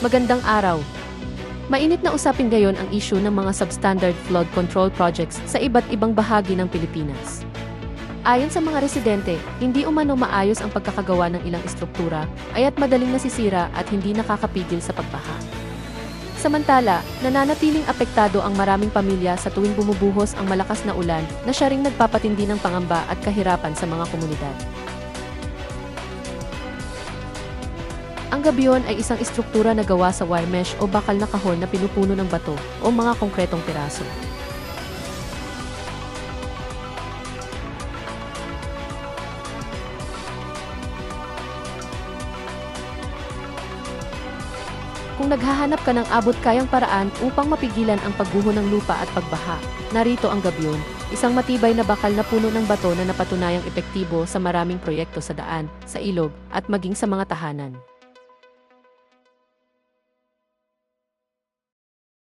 Magandang araw. Mainit na usapin ngayon ang issue ng mga substandard flood control projects sa iba't ibang bahagi ng Pilipinas. Ayon sa mga residente, hindi umano maayos ang pagkakagawa ng ilang estruktura, aya't madaling nasisira at hindi nakakapigil sa pagbaha. Samantala, nananatiling apektado ang maraming pamilya sa tuwing bumubuhos ang malakas na ulan na siya ring nagpapatindi ng pangamba at kahirapan sa mga komunidad. Ang gabion ay isang estruktura na gawa sa wire mesh o bakal na kahon na pinupuno ng bato o mga konkretong piraso. Kung naghahanap ka ng abot kayang paraan upang mapigilan ang pagguho ng lupa at pagbaha, narito ang gabion, isang matibay na bakal na puno ng bato na napatunayang epektibo sa maraming proyekto sa daan, sa ilog, at maging sa mga tahanan.